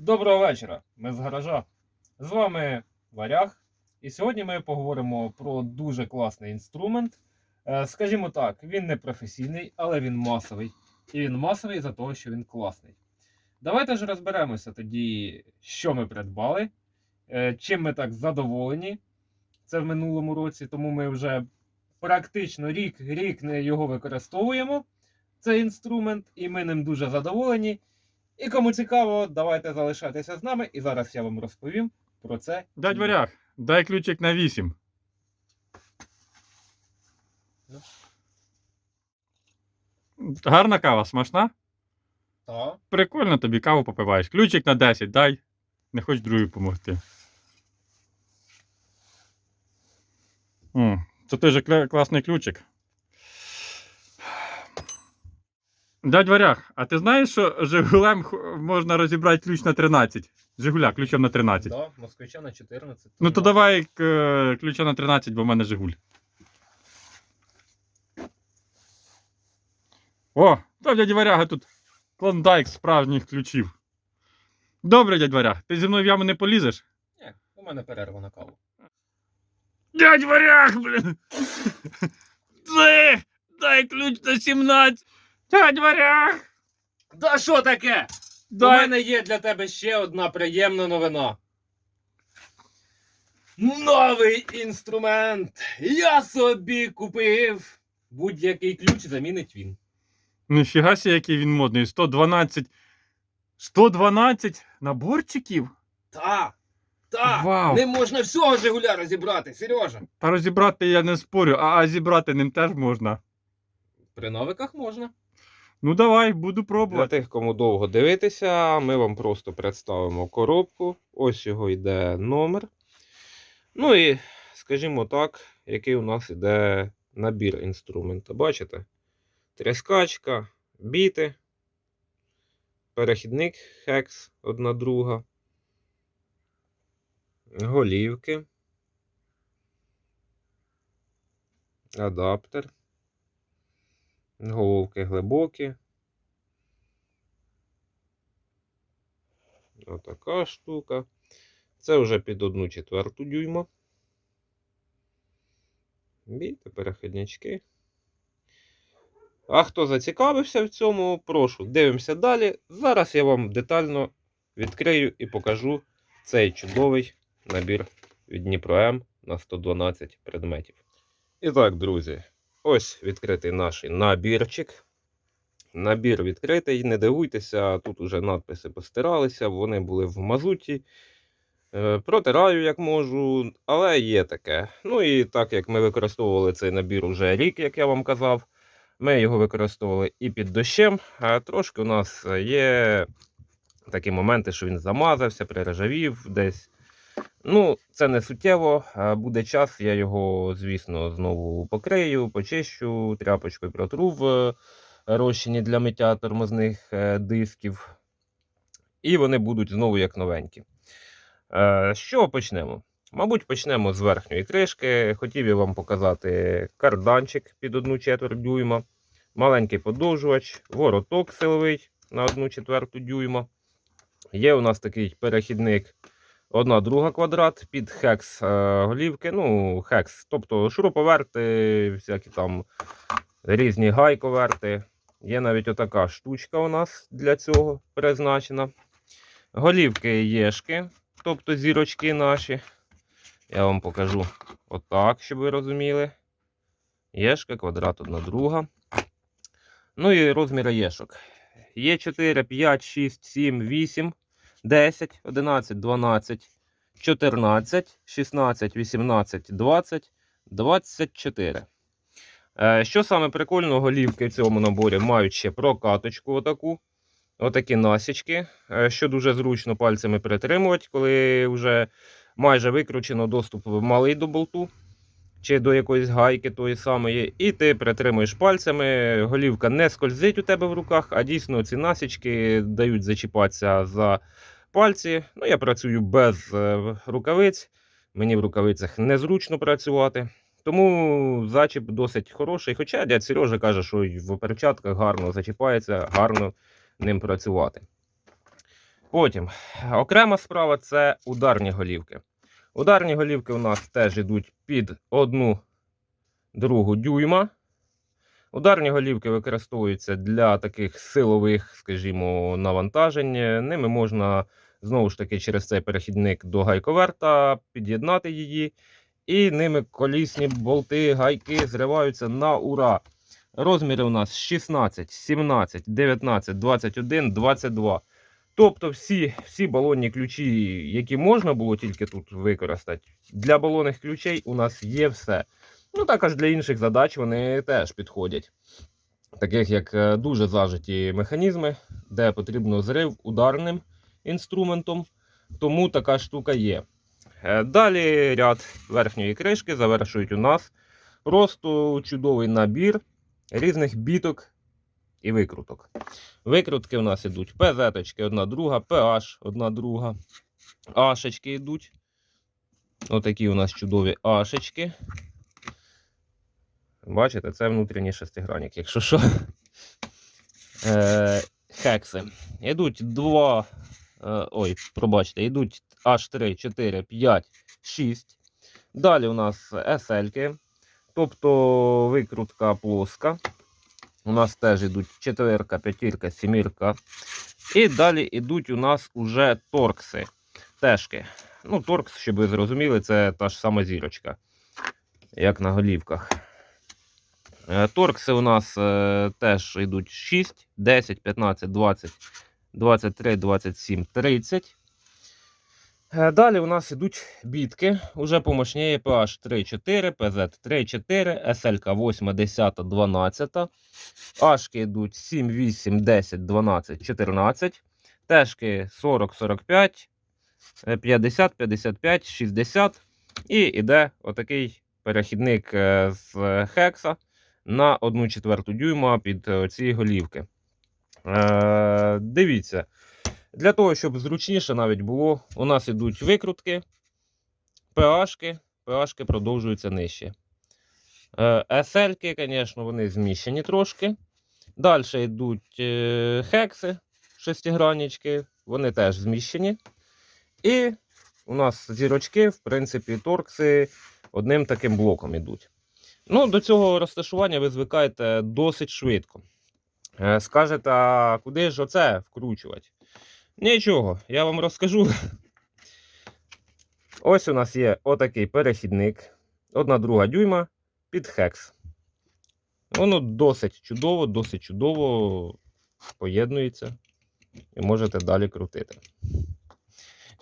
Доброго вечора, ми з гаража. З вами Варяг. І сьогодні ми поговоримо про дуже класний інструмент. Е, Скажімо так, він не професійний, але він масовий. І він масовий за того, що він класний. Давайте ж розберемося тоді, що ми придбали, е, чим ми так задоволені. Це в минулому році, тому ми вже практично рік, рік не його використовуємо. Цей інструмент, і ми ним дуже задоволені. І кому цікаво, давайте залишайтеся з нами, і зараз я вам розповім про це. Дядь Варяг, дай ключик на 8. Ну. Гарна кава, смачна? Так. Прикольно тобі каву попиваєш. Ключик на 10 дай. Не хоч другий допомогти. М, Це той же класний ключик. Дядь Варяг, а ти знаєш, що Жигулем можна розібрати ключ на 13? Жигуля, ключом на 13. Да, москвича на 14. Ну то давай к- ключа на 13, бо в мене Жигуль. О, то в дяді Варяга тут клондайк справжніх ключів. Добре, дядь Варяг, ти зі мною в яму не полізеш? Ні, у мене перерва на каву. Дядь Варяг, блін! Це, дай ключ на 17! Дядь Варяг! Да що таке? У мене є для тебе ще одна приємна новина. Новий інструмент! Я собі купив! Будь-який ключ замінить він. Ніфіга сі, який він модний. 112. 112 наборчиків? Та! Та! Вау. Не можна всього Жигуля розібрати, Сережа! Та розібрати я не спорю, а, а зібрати ним теж можна. При новиках можна. Ну давай, буду Для пробувати. тих, кому довго дивитися, ми вам просто представимо коробку. Ось його йде номер. Ну і, скажімо так, який у нас йде набір інструмента. Бачите? Тряскачка, біти, перехідник хекс одна друга, голівки, адаптер, головки глибокі. Отака штука. Це вже під одну четверту дюйма. Біти, перехіднички. А хто зацікавився в цьому, прошу, дивимося далі. Зараз я вам детально відкрию і покажу цей чудовий набір від Дніпро М на 112 предметів. І так, друзі, ось відкритий наш набірчик. Набір відкритий, не дивуйтеся, тут уже надписи постиралися, вони були в мазуті. Е, Протираю як можу, але є таке. Ну і так як ми використовували цей набір уже рік, як я вам казав, ми його використовували і під дощем. Трошки у нас є такі моменти, що він замазався, приржавів десь. Ну, це не суттєво. Буде час, я його, звісно, знову покрию, почищу, тряпочкою протру в е, розчині для миття тормозних е, дисків. І вони будуть знову як новенькі. Е, З чого почнемо? Мабуть, почнемо з верхньої кришки. Хотів я вам показати карданчик під 1 четверть дюйма, маленький подовжувач, вороток силовий на 1 четверту дюйма. Є у нас такий перехідник одна друга квадрат під хекс е, голівки. Ну, хекс, тобто шуруповерти, всякі там різні гайковерти. Є навіть отака штучка у нас для цього призначена. Голівки єшки, тобто зірочки наші. Я вам покажу отак, щоб ви розуміли. Єшка, квадрат одна друга. Ну і розміри єшок. Є 4, 5, 6, 7, 8, 10, 11, 12, 14, 16, 18, 20, 24. Е, Що саме прикольно, голівки в цьому наборі мають ще прокаточку отаку. Отакі насічки, е, що дуже зручно пальцями перетримувати, коли вже майже викручено доступ малий до болту чи до якоїсь гайки тої самої. І ти притримуєш пальцями, голівка не скользить у тебе в руках, а дійсно ці насічки дають зачіпатися за пальці. Ну, я працюю без е, рукавиць, мені в рукавицях незручно працювати. Тому зачіп досить хороший. Хоча дядь Сережа каже, що в перчатках гарно зачіпається, гарно ним працювати. Потім окрема справа це ударні голівки. Ударні голівки у нас теж йдуть під одну другу дюйма. Ударні голівки використовуються для таких силових, скажімо, навантажень. Ними можна знову ж таки через цей перехідник до гайковерта під'єднати її. І ними колісні болти, гайки зриваються на ура. Розміри у нас 16, 17, 19, 21, 22. Тобто всі, всі балонні ключі, які можна було тільки тут використати, для балонних ключей у нас є все. Ну, також для інших задач вони теж підходять. Таких як е, дуже зажиті механізми, де потрібно зрив ударним інструментом. Тому така штука є. Е, Далі ряд верхньої кришки завершують у нас просто чудовий набір різних біток і викруток. Викрутки у нас ідуть ПЗ, одна друга, PH, одна друга. Ашечки йдуть. Отакі у нас чудові ашечки. Бачите, це внутрішній шестигранник, якщо що. Е, хекси. Йдуть два. Е, ой, пробачте, йдуть аж 3, 4, 5, 6. Далі у нас SL-ки. Тобто викрутка плоска. У нас теж йдуть четверка, п'ятірка, сімірка. І далі йдуть у нас уже торкси. Тежки. Ну, торкс, щоб ви зрозуміли, це та ж сама зірочка, як на голівках. Е, Торкси у нас е, теж йдуть 6, 10, 15, 20, 23, 27, 30. Е, Далі у нас йдуть бітки, уже помощніє PH 3-4, PZ 3-4, SL 8, 10, 12. Ашки йдуть 7, 8, 10, 12, 14. Тежки 40, 45, е, 50, 55, 60. І йде отакий перехідник е, з хекса на 1 четверту дюйма під е, ці голівки. Е, дивіться. Для того, щоб зручніше навіть було, у нас йдуть викрутки, PH-ки, PH-ки продовжуються нижче. Е, SL-ки, звісно, вони зміщені трошки. Далі йдуть е, хекси, шестиграннички, вони теж зміщені. І у нас зірочки, в принципі, торкси одним таким блоком йдуть. Ну, до цього розташування ви звикаєте досить швидко. Е, Скажете, а куди ж оце вкручувати? Нічого, я вам розкажу. Ось у нас є отакий перехідник. Одна друга дюйма під хекс. Воно досить чудово, досить чудово поєднується. І можете далі крутити.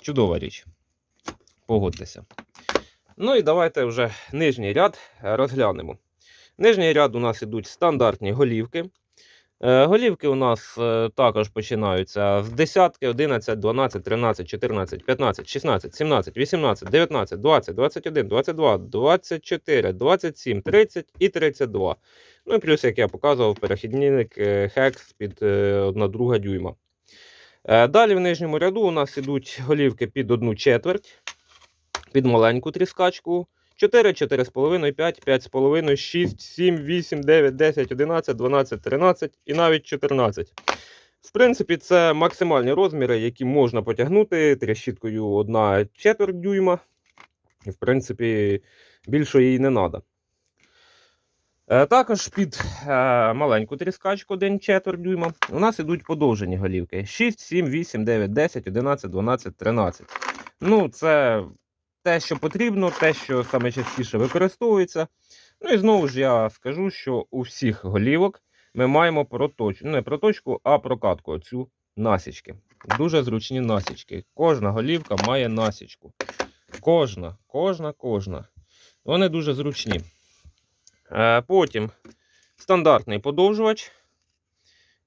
Чудова річ. Погодьтеся. Ну і давайте вже нижній ряд розглянемо. Нижній ряд у нас ідуть стандартні голівки. Е, Голівки у нас е, також починаються з десятки, 11, 12, 13, 14, 15, 16, 17, 18, 19, 20, 21, 22, 24, 27, 30 і 32. Ну і плюс, як я показував, перехідник е, хекс під 1 друга дюйма. Далі в нижньому ряду у нас ідуть голівки під 1 четверть, під маленьку тріскачку. 4, 4,5, 5, 5,5, 6, 7, 8, 9, 10, 11, 12, 13 і навіть 14. В принципі, це максимальні розміри, які можна потягнути тріщіткою 1 четверть дюйма. І, в принципі, більше їй не треба. Також під е, маленьку тріскачку 1 четверть дюйма у нас ідуть подовжені голівки 6, 7, 8, 9, 10, 11, 12, 13. Ну, це те, що потрібно, те, що саме частіше використовується. Ну і знову ж я скажу, що у всіх голівок ми маємо проточку, не проточку, а прокатку оцю насічки. Дуже зручні насічки. Кожна голівка має насічку. Кожна, кожна, кожна. Вони дуже зручні. Е, Потім стандартний подовжувач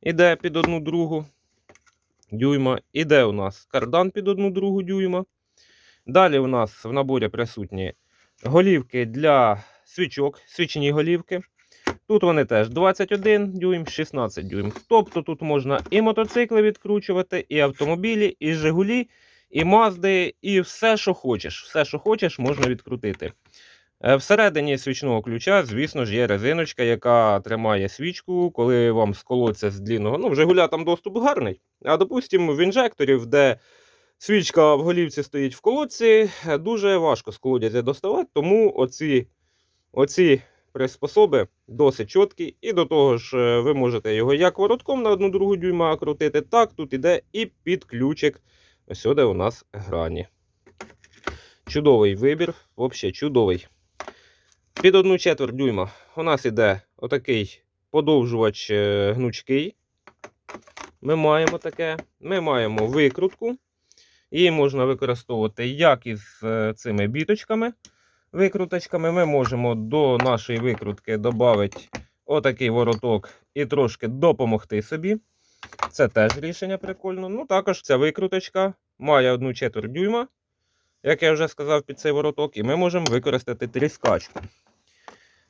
іде під одну другу дюйма. Іде у нас кардан під одну другу дюйма. Далі у нас в наборі присутні голівки для свічок, свічені голівки. Тут вони теж 21 дюйм, 16 дюйм. Тобто тут можна і мотоцикли відкручувати, і автомобілі, і Жигулі, і Мазди, і все, що хочеш. Все, що хочеш, можна відкрутити. Е, Всередині свічного ключа, звісно ж, є резиночка, яка тримає свічку, коли вам сколоться з длінного. Ну, в Жигуля там доступ гарний. А допустимо, в інжекторів, де свічка в голівці стоїть в колодці, е, дуже важко з колодязя доставати, тому оці, оці приспособи досить чіткі. І до того ж, е, ви можете його як воротком на одну другу дюйма крутити, так тут іде і під ключик. Ось сюди у нас грані. Чудовий вибір, взагалі чудовий. Під одну четверть дюйма у нас іде отакий подовжувач е, гнучкий. Ми маємо таке. Ми маємо викрутку. Її можна використовувати як із е, цими біточками, викруточками. Ми можемо до нашої викрутки додати отакий вороток і трошки допомогти собі. Це теж рішення прикольно. Ну, також ця викруточка має одну четверть дюйма, як я вже сказав, під цей вороток, і ми можемо використати тріскачку.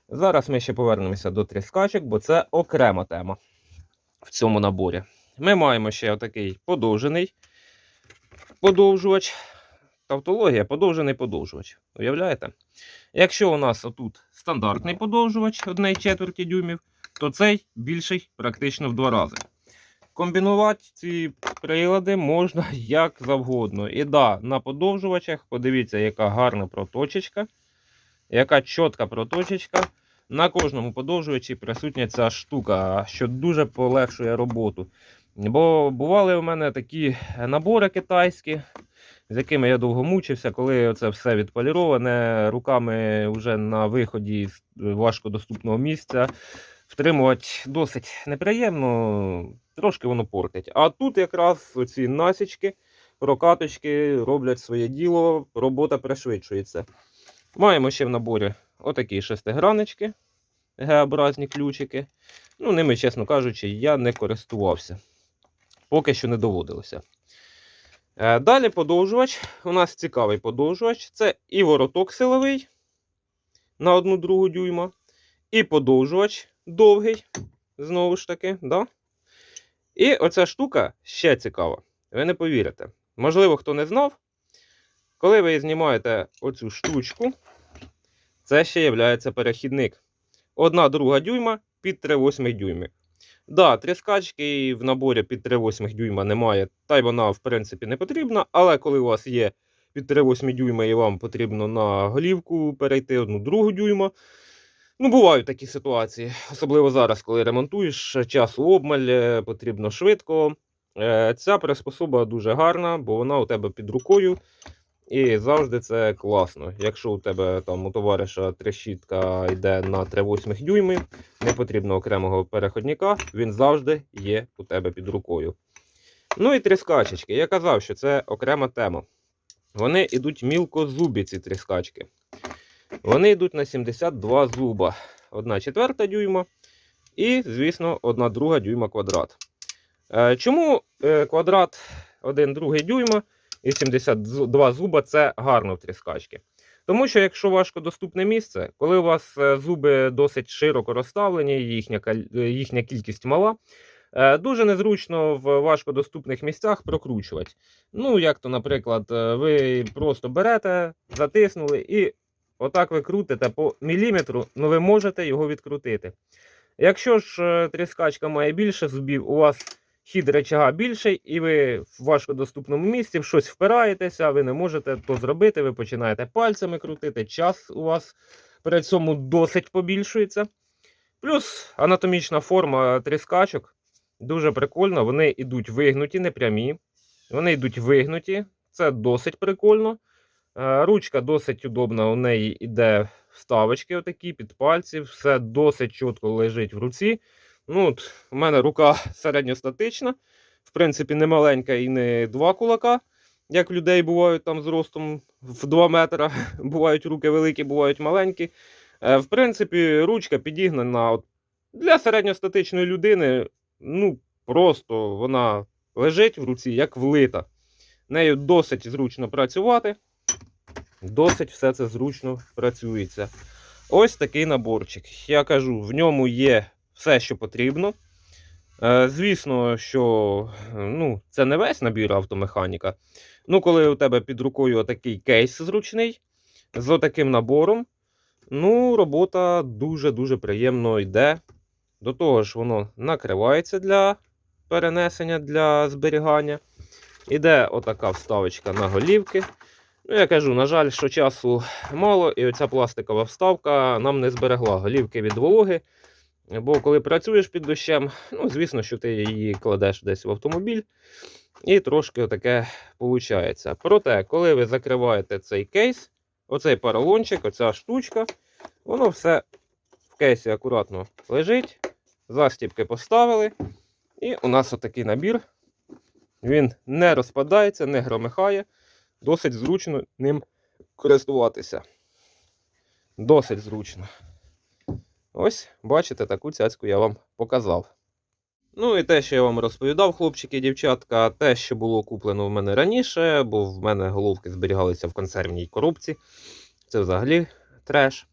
Зараз ми ще повернемося до тріскачок, бо це окрема тема в цьому наборі. Ми маємо ще отакий подовжений подовжувач. Тавтологія подовжений подовжувач. Уявляєте? Якщо у нас отут стандартний подовжувач 1 четверті дюймів, то цей більший практично в два рази. Комбінувати ці прилади можна як завгодно. І да, на подовжувачах, подивіться, яка гарна проточечка, яка чітка проточечка. На кожному подовжувачі присутня ця штука, що дуже полегшує роботу. Бо бували у мене такі набори китайські, з якими я довго мучився, коли це все відполіроване руками вже на виході з важкодоступного місця. Втримувати досить неприємно, трошки воно портить. А тут якраз ці насічки, прокаточки роблять своє діло, робота пришвидшується. Маємо ще в наборі отакі шестигранички, Г-образні ключики. Ну, ними, чесно кажучи, я не користувався. Поки що не доводилося. Е, Далі подовжувач. У нас цікавий подовжувач. Це і вороток силовий на одну другу дюйма, і подовжувач довгий. Знову ж таки, да? І оця штука ще цікава. Ви не повірите. Можливо, хто не знав, коли ви знімаєте оцю штучку, це ще є перехідник. Одна друга дюйма під 3,8 дюйми. Да, тріскачки в наборі під 3,8 дюйма немає, та й вона, в принципі, не потрібна. Але коли у вас є під 3,8 дюйма і вам потрібно на голівку перейти одну другу дюйма. Ну, бувають такі ситуації, особливо зараз, коли ремонтуєш, часу обмаль, е, потрібно швидко. Е, Ця приспособа дуже гарна, бо вона у тебе під рукою. І завжди це класно. Якщо у тебе там у товариша трещітка йде на 3,8 дюйми, не потрібно окремого переходника, він завжди є у тебе під рукою. Ну і тріскачечки. Я казав, що це окрема тема. Вони йдуть мілкозубі, ці тріскачки. Вони йдуть на 72 зуба. 1 четверта дюйма і, звісно, 1 друга дюйма квадрат. Е, Чому е, квадрат 1 другий дюйма і 72 зуба це гарно в тріскачки? Тому що, якщо важкодоступне місце, коли у вас е, зуби досить широко розставлені, їхня, е, їхня кількість мала, е, дуже незручно в важкодоступних місцях прокручувати. Ну, як то, наприклад, ви просто берете, затиснули і отак ви крутите по міліметру, ну ви можете його відкрутити. Якщо ж тріскачка має більше зубів, у вас хід речага більший, і ви в важкодоступному місці щось впираєтеся, ви не можете то зробити, ви починаєте пальцями крутити, час у вас при цьому досить побільшується. Плюс анатомічна форма тріскачок дуже прикольна. Вони йдуть вигнуті, не прямі. Вони йдуть вигнуті. Це досить прикольно. Е, Ручка досить удобна, у неї йде вставочки отакі під пальці, все досить чітко лежить в руці. Ну, от, у мене рука середньостатична, в принципі, не маленька і не два кулака, як людей бувають там з ростом в 2 метра. Бувають руки великі, бувають маленькі. Е, В принципі, ручка підігнана от, для середньостатичної людини. Ну, просто вона лежить в руці, як влита. Нею досить зручно працювати. Досить все це зручно працюється. Ось такий наборчик. Я кажу, в ньому є все, що потрібно. Е, Звісно, що е, ну, це не весь набір автомеханіка. Ну, коли у тебе під рукою отакий кейс зручний, з отаким набором, Ну, робота дуже-дуже приємно йде. До того ж, воно накривається для перенесення для зберігання. Іде отака вставочка на голівки. Ну, я кажу, на жаль, що часу мало, і оця пластикова вставка нам не зберегла голівки від вологи. Бо коли працюєш під дощем, ну, звісно, що ти її кладеш десь в автомобіль, і трошки таке виходить. Проте, коли ви закриваєте цей кейс, оцей поролончик, оця штучка, воно все в кейсі акуратно лежить. Застібки поставили. І у нас отакий набір. Він не розпадається, не громихає. Досить зручно ним користуватися. Досить зручно. Ось, бачите, таку цяцьку я вам показав. Ну і те, що я вам розповідав, хлопчики і дівчатка, те, що було куплено в мене раніше, бо в мене головки зберігалися в консервній коробці. Це взагалі треш.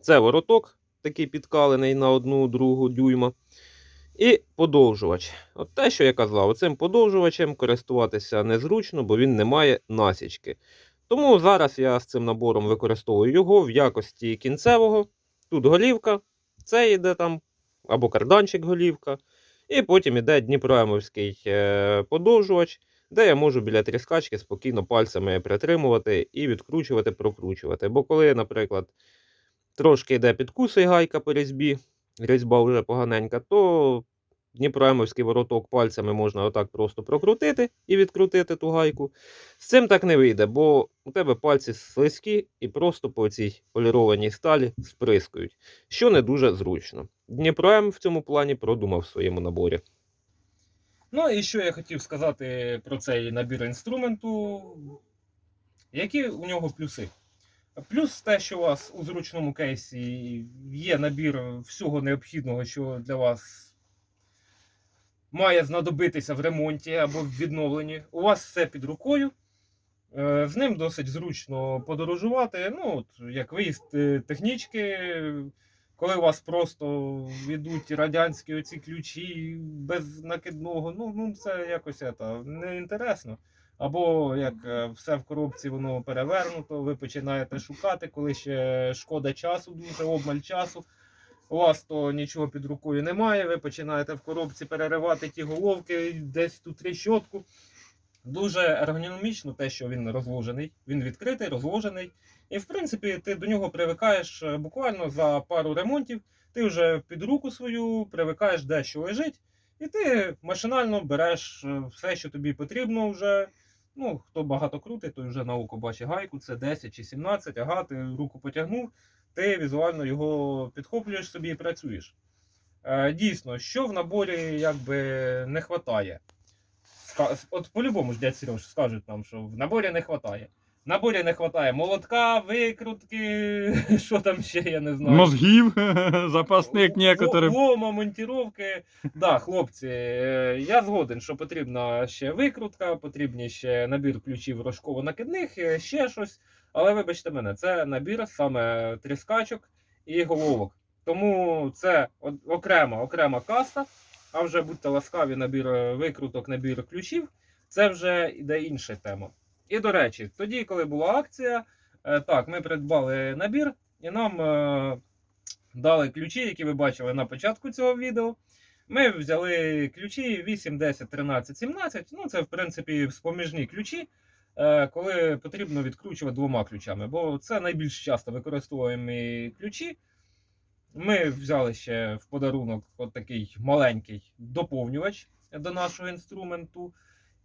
Це вороток, такий підкалений на одну другу дюйма. І подовжувач. От те, що я казав, цим подовжувачем користуватися незручно, бо він не має насічки. Тому зараз я з цим набором використовую його в якості кінцевого. Тут голівка, це йде там, або карданчик голівка. І потім йде Дніпроемовський е, подовжувач, де я можу біля тріскачки спокійно пальцями притримувати і відкручувати, прокручувати. Бо коли, наприклад, трошки йде підкусий гайка по різьбі, різьба вже поганенька, то Дніпроемовський вороток пальцями можна отак просто прокрутити і відкрутити ту гайку. З цим так не вийде, бо у тебе пальці слизькі і просто по цій полірованій сталі сприскують, що не дуже зручно. Дніпроем в цьому плані продумав в своєму наборі. Ну і що я хотів сказати про цей набір інструменту. Які у нього плюси? Плюс те, що у вас у зручному кейсі є набір всього необхідного, що для вас має знадобитися в ремонті або в відновленні. У вас все під рукою. Е, З ним досить зручно подорожувати. Ну, от, як виїзд е, технічки, коли у вас просто йдуть радянські оці ключі без накидного, ну, ну це якось это, не інтересно. Або як е, все в коробці воно перевернуто, ви починаєте шукати, коли ще шкода часу, дуже обмаль часу. У вас то нічого під рукою немає, ви починаєте в коробці переривати ті головки, десь ту тріщотку. Дуже ергономічно те, що він розложений. Він відкритий, розложений. І в принципі, ти до нього привикаєш е, буквально за пару ремонтів. Ти вже під руку свою привикаєш, де що лежить, і ти машинально береш е, все, що тобі потрібно вже. Ну, хто багато крутить, той вже на око бачить гайку, це 10 чи 17, ага, ти руку потягнув, ти візуально його підхоплюєш собі і працюєш. Е, дійсно, що в наборі якби не вистачає. От по-любому ж дядь Сереж скажуть нам, що в наборі не вистачає. Наборі не вистачає молотка, викрутки, що там ще, я не знаю. Мозгів, запасник некоторим. Лома, монтіровки. Да, хлопці, е, я згоден, що потрібна ще викрутка, потрібні ще набір ключів рожково-накидних, е, ще щось. Але вибачте мене, це набір саме тріскачок і головок. Тому це окрема, окрема каста. А вже будьте ласкаві, набір е, викруток, набір ключів. Це вже йде інша тема. І до речі, тоді, коли була акція, е, так, ми придбали набір, і нам е, дали ключі, які ви бачили на початку цього відео. Ми взяли ключі 8, 10, 13, 17. Ну, це, в принципі, споміжні ключі, е, коли потрібно відкручувати двома ключами, бо це найбільш часто використовуємо ключі. Ми взяли ще в подарунок от такий маленький доповнювач до нашого інструменту.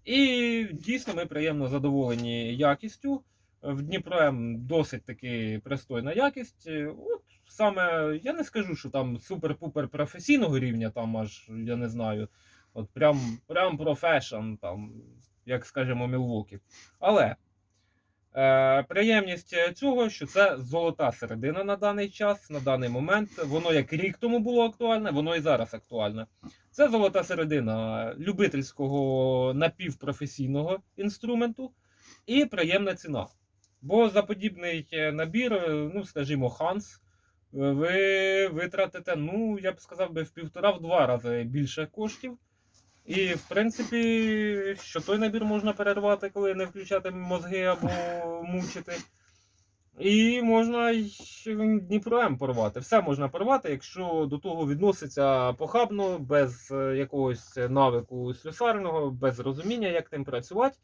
І дійсно ми приємно задоволені якістю. В Дніпром досить таки пристойна якість. От саме я не скажу, що там супер-пупер професійного рівня, там аж я не знаю, от прям, прям профешн, там, як скажемо, Мілвокі. Але приємність цього, що це золота середина на даний час, на даний момент. Воно як рік тому було актуальне, воно і зараз актуальне. Це золота середина любительського напівпрофесійного інструменту і приємна ціна. Бо за подібний е, набір, е, ну скажімо, Ханс, ви витратите, ну, я б сказав би, в півтора-в рази більше коштів. І, в принципі, що той набір можна перервати, коли не включати мозги або мучити. І можна Дніпро М порвати. Все можна порвати, якщо до того відноситься похабно, без е, якогось навику слюсарного, без розуміння, як тим працювати.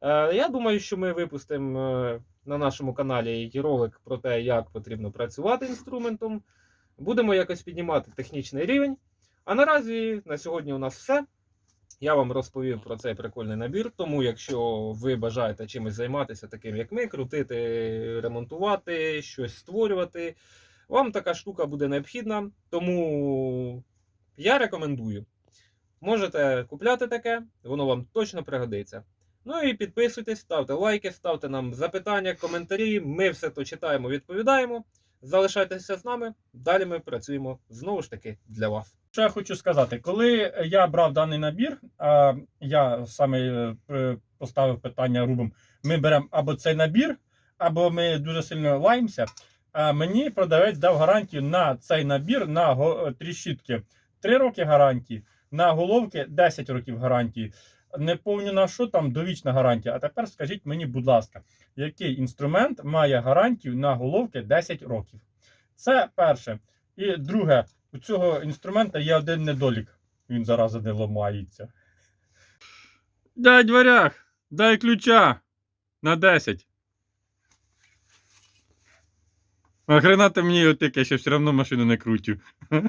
Е, Я думаю, що ми випустимо е, на нашому каналі ролик про те, як потрібно працювати інструментом. Будемо якось піднімати технічний рівень. А наразі на сьогодні у нас все. Я вам розповів про цей прикольний набір. Тому, якщо ви бажаєте чимось займатися, таким як ми, крутити, ремонтувати, щось створювати, вам така штука буде необхідна. Тому я рекомендую. Можете купляти таке, воно вам точно пригодиться. Ну і підписуйтесь, ставте лайки, ставте нам запитання, коментарі. Ми все то читаємо, відповідаємо. Залишайтеся з нами. Далі ми працюємо знову ж таки для вас. Що я хочу сказати, коли я брав даний набір, а я саме е, е, поставив питання рубом: ми беремо або цей набір, або ми дуже сильно лаємося. А мені продавець дав гарантію на цей набір на го- тріщітки 3 роки гарантії, на головки 10 років гарантії. Не помню на що там довічна гарантія. А тепер скажіть мені, будь ласка, який інструмент має гарантію на головки 10 років? Це перше. І друге, у цього інструмента є один недолік. Він зараза не ламається. Дай дверях! дай ключа на 10. А хрена ти мені отик, я ще все одно машину не крутю.